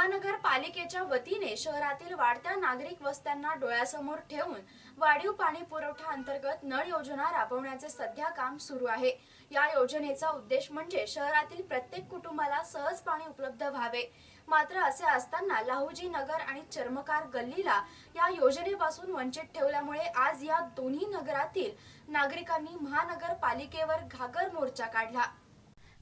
महानगरपालिकेच्या वतीने शहरातील वाढत्या नागरिक वस्त्यांना डोळ्यासमोर ठेवून वाढीव पाणी पुरवठा अंतर्गत नळ योजना राबवण्याचे सध्या काम सुरू आहे. या योजनेचा उद्देश म्हणजे शहरातील प्रत्येक कुटुंबाला सहज पाणी उपलब्ध व्हावे. मात्र असे असताना लाहुजी नगर आणि चर्मकार गल्लीला या योजनेपासून वंचित ठेवल्यामुळे आज या दोन्ही नगरातील नागरिकांनी महानगरपालिकेवर घागर मोर्चा काढला.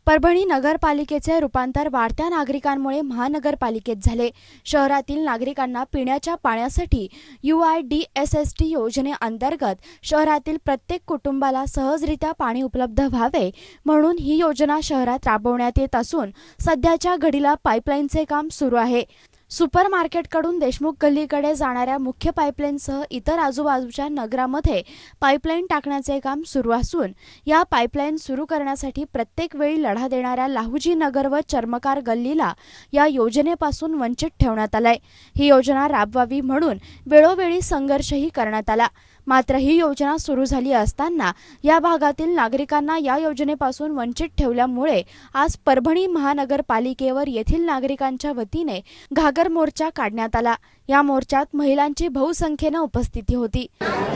परभणी नगरपालिकेचे रूपांतर वाढत्या नागरिकांमुळे महानगरपालिकेत झाले. शहरातील नागरिकांना पिण्याच्या पाण्यासाठी U I D S S T योजनेअंतर्गत शहरातील प्रत्येक कुटुंबाला सहजरित्या पाणी उपलब्ध व्हावे म्हणून ही योजना शहरात राबवण्यात येत असून सध्याच्या घडीला पाईपलाईनचे काम सुरू आहे. सुपर मार्केटकडून देशमुख गल्लीकडे जाणाऱ्या मुख्य पाईपलाईनसह इतर आजूबाजूच्या नगरामध्ये पाईपलाईन टाकण्याचे काम सुरू असून या पाईपलाईन सुरू करण्यासाठी प्रत्येक वेळी लढा देणाऱ्या लाहुजी नगर व चर्मकार गल्लीला या योजनेपासून वंचित ठेवण्यात आलंय. ही योजना राबवावी म्हणून वेळोवेळी संघर्षही करण्यात आला. मात्र ही योजना सुरू झाली असताना या भागातील नागरिकांना या योजनेपासून वंचित ठेवल्यामुळे आज परभणी महानगरपालिकेवर येथील नागरिकांच्या वतीने घागर मोर्चा काढण्यात आला. या मोर्चात महिलांची बहुसंख्येनं उपस्थिती होती.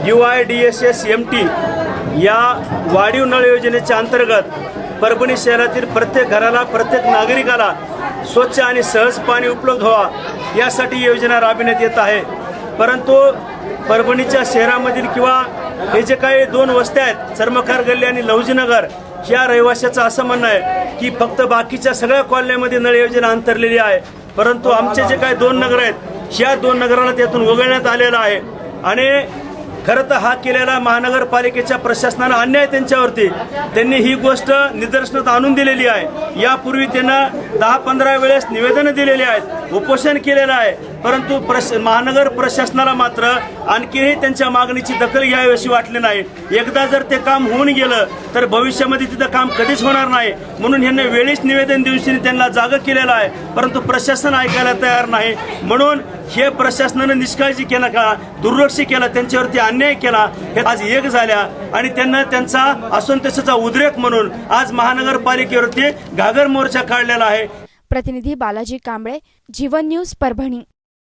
U I D S S M T या वाढीव नळ योजनेच्या अंतर्गत परभणी शहरातील प्रत्येक घराला प्रत्येक नागरिकाला स्वच्छ आणि सहज पाणी उपलब्ध व्हावा यासाठी योजना राबविण्यात येत आहे. परंतु परभणीच्या शहरामधील किंवा हे जे काही दोन वस्त्या आहेत चर्मकार गल्ली आणि लवजीनगर या रहिवाशाचं असं म्हणणं आहे की फक्त बाकीच्या सगळ्या कॉलनीमध्ये नळ योजना अंतरलेली आहे. परंतु आमचे जे काही दोन नगर आहेत या दोन नगरांना त्यातून वगळण्यात आलेलं आहे. आणि खरं तर हा केलेला महानगरपालिकेच्या प्रशासनानं अन्याय त्यांच्यावरती. त्यांनी ही गोष्ट निदर्शनात आणून दिलेली आहे. यापूर्वी त्यांना दहा पंधरा वेळेस निवेदनं दिलेली आहेत. उपोषण केलेलं आहे. परंतु प्रश महानगर प्रशासनाला मात्र आणखीही त्यांच्या मागणीची दखल घ्यावी अशी वाटली नाही. एकदा जर ते काम होऊन गेलं तर भविष्यामध्ये तिथं काम कधीच होणार नाही. म्हणून ह्यांनी वेळीच निवेदन दिवशी त्यांना जागं केलेलं आहे. परंतु प्रशासन ऐकायला तयार नाही. म्हणून हे प्रशासनानं निष्काळजी केला का दुर्लक्ष केला त्यांच्यावरती अन्याय केला हे आज एक झाल्या. आणि त्यांना त्यांचा असंतोषाचा उद्रेक म्हणून आज महानगरपालिकेवरती घागर मोर्चा काढलेला आहे. प्रतिनिधी बालाजी कांबळे जीवन न्यूज परभणी.